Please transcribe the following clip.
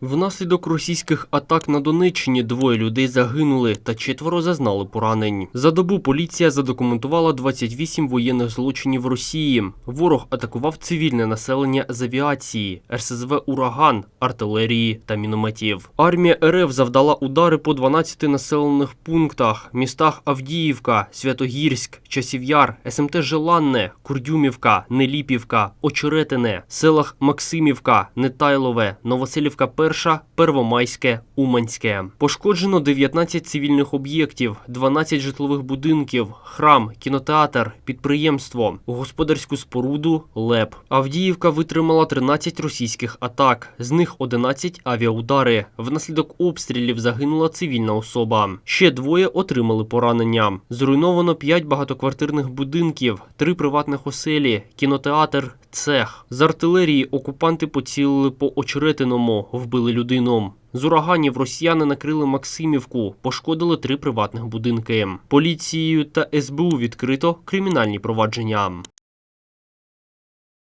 Внаслідок російських атак на Донеччині двоє людей загинули та четверо зазнали поранень. За добу поліція задокументувала 28 воєнних злочинів Росії. Ворог атакував цивільне населення з авіації, РСЗВ «Ураган», артилерії та мінометів. Армія РФ завдала удари по 12 населених пунктах, містах Авдіївка, Святогірськ, Часів'яр, СМТ Желанне, Курдюмівка, Неліпівка, Очеретине, селах Максимівка, Нетайлове, Новоселівка Перша, Первомайське, Уманське. Пошкоджено 19 цивільних об'єктів, 12 житлових будинків, храм, кінотеатр, підприємство, господарську споруду, ЛЕП. Авдіївка витримала 13 російських атак, з них 11 авіаудари. Внаслідок обстрілів загинула цивільна особа. Ще двоє отримали поранення. Зруйновано 5 багатоквартирних будинків, 3 приватних оселі, кінотеатр, цех. З артилерії окупанти поцілили по очеретиному, вбили людину. З ураганів росіяни накрили Максимівку, пошкодили три приватних будинки. Поліцією та СБУ відкрито кримінальні провадження.